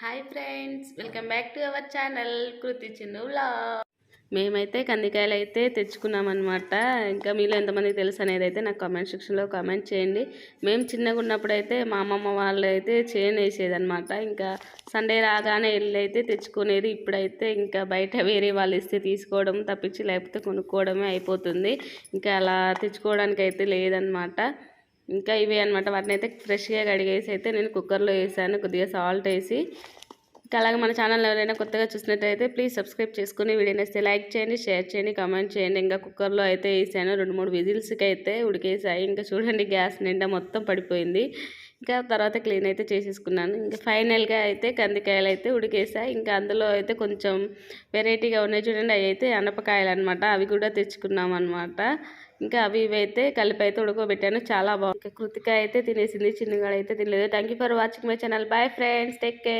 Hi friends welcome back to our channel Kriti Chinnu vlog మేమైతే కందికాయలు అయితే తెచ్చుకున్నాం అనమాట ఇంకా మీలో ఎంతమందికి తెలుసు అనేది అయితే నాకు కామెంట్ సెక్షన్లో కామెంట్ చేయండి. మేము చిన్నగా ఉన్నప్పుడు అయితే మా అమ్మమ్మ వాళ్ళు అయితే చేను వేసేదనమాట ఇంకా సండే రాగానే వెళ్ళి అయితే తెచ్చుకునేది. ఇప్పుడైతే ఇంకా బయట వేరే వాళ్ళు ఇస్తే తీసుకోవడం తప్పించి లేకపోతే కొనుక్కోవడమే అయిపోతుంది. ఇంకా అలా తెచ్చుకోవడానికి అయితే లేదనమాట ఇంకా ఇవే అనమాట వాటిని అయితే ఫ్రెష్గా కడిగేసి అయితే నేను కుక్కర్లో వేసాను. కొద్దిగా సాల్ట్ వేసి ఇంకా అలాగే మన ఛానల్ ఎవరైనా కొత్తగా చూసినట్టయితే ప్లీజ్ సబ్స్క్రైబ్ చేసుకుని వీడియో లైక్ చేయండి షేర్ చేయండి కామెంట్ చేయండి. ఇంకా కుక్కర్లో అయితే వేసాను. రెండు మూడు విజిల్స్కి అయితే ఉడికేసాయి. ఇంకా చూడండి గ్యాస్ నిండా మొత్తం పడిపోయింది. ఇంకా తర్వాత క్లీన్ అయితే చేసేసుకున్నాను. ఇంకా ఫైనల్గా అయితే కందికాయలు అయితే ఉడికేసాయి. ఇంకా అందులో అయితే కొంచెం వెరైటీగా ఉన్నాయి చూడండి. అవి అయితే అనపకాయలు అనమాట అవి కూడా తెచ్చుకున్నాం అనమాట ఇంకా అవి ఇవి అయితే కలిపి అయితే ఉడకబెట్టాను. చాలా బాగుంది. ఇంకా కృతిక అయితే తినేసింది. చిన్నగా అయితే తినలేదు. Thank you for watching my channel bye friends take care